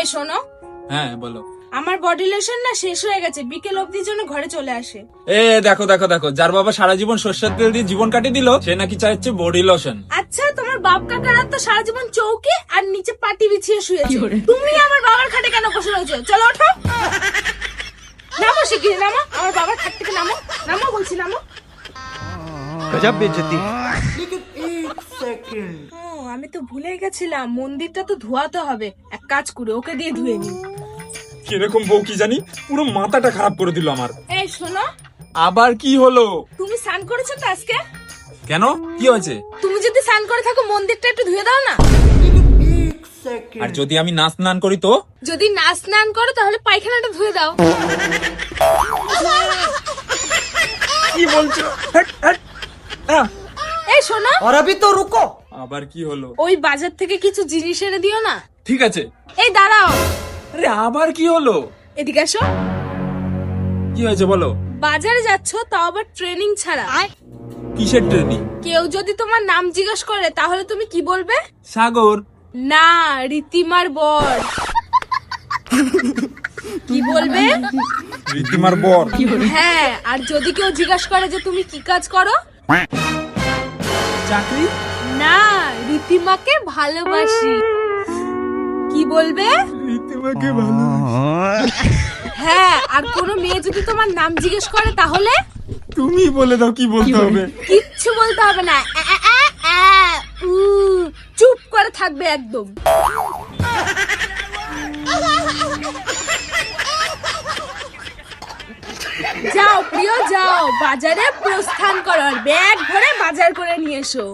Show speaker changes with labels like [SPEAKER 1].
[SPEAKER 1] এই শোনো।
[SPEAKER 2] হ্যাঁ বলো।
[SPEAKER 1] আমার বডি লোশন না শেষ হয়ে গেছে বিকেল অবধির জন্য ঘরে চলে আসে।
[SPEAKER 2] এ দেখো দেখো দেখো যার বাবা সারা জীবন সর্ষের তেল দিয়ে জীবন কাটি দিল সে নাকি চাইছে বডি লোশন
[SPEAKER 1] আচ্ছা তোমার বাপ কাকারা তো সারা জীবন চৌকি আর নিচে পাটি বিছিয়ে শুয়েছে তুমি আমার বাবার খাটে কেন বসে রয়েছো? চলো ওঠো। নামো শিগগিরি নামো। আমার বাবার খাট থেকে নামো। নামো বলছি নামো।
[SPEAKER 3] গজব বেজতি।
[SPEAKER 1] সেকেন্ড। আমি তো ভুলে গেছিলাম মন্দিরটা তো ধোয়াতে হবে এক কাজ করে ওকে দিয়ে ধুয়ে নি
[SPEAKER 2] কিরকম বউ কি জানি পুরো মাথাটা খারাপ করে দিল আমার
[SPEAKER 1] এই শোনো
[SPEAKER 2] আবার কি হলো
[SPEAKER 1] তুমি স্নান করেছো তো আজকে
[SPEAKER 2] কেন কি হয়েছে
[SPEAKER 1] তুমি যদি স্নান করে থাকো মন্দিরটা একটু ধুয়ে দাও না
[SPEAKER 2] আর যদি আমি না স্নান করি তো
[SPEAKER 1] যদি না স্নান করো তাহলে পায়খানাটা ধুয়ে দাও
[SPEAKER 2] কি বলছো হ্যাট, হ্যাট। আহ,
[SPEAKER 1] এই শোনো
[SPEAKER 3] और अभी तो रुको
[SPEAKER 2] আবার কি হলো?
[SPEAKER 1] ওই বাজার থেকে কিছু জিনিস এনে দিও না।
[SPEAKER 2] ঠিক আছে।
[SPEAKER 1] এই দাঁড়াও।
[SPEAKER 2] আরে আবার কি হলো?
[SPEAKER 1] এদিকে আসো।
[SPEAKER 2] কি হয়েছে বলো?
[SPEAKER 1] বাজারে যাচ্ছ তাও আবার ট্রেনিং ছাড়া।
[SPEAKER 2] কিসের ট্রেনিং
[SPEAKER 1] কেউ যদি তোমার নাম জিজ্ঞেস করে তাহলে তুমি কি বলবে?
[SPEAKER 2] সাগর।
[SPEAKER 1] না রীতিমার বর। কি বলবে?
[SPEAKER 2] রীতিমার বর।
[SPEAKER 1] হ্যাঁ আর যদি কেউ জিজ্ঞাসা করে যে তুমি কি কাজ করো?
[SPEAKER 2] চাকরি?
[SPEAKER 1] না রীতিমাকে ভালোবাসি। কি বলবে?
[SPEAKER 2] রীতিমাকে ভালো
[SPEAKER 1] হ্যাঁ আর কোনো মেয়ে যদি তোমার নাম জিজ্ঞেস করে তাহলে?
[SPEAKER 2] তুমি বলে দাও কি বলতে হবে।
[SPEAKER 1] কিচ্ছু বলতে হবে না। চুপ করে থাকবে একদম। যাও যাও বাজারে প্রস্থান করো ব্যাগ ভরে বাজার করে নিয়ে এসো।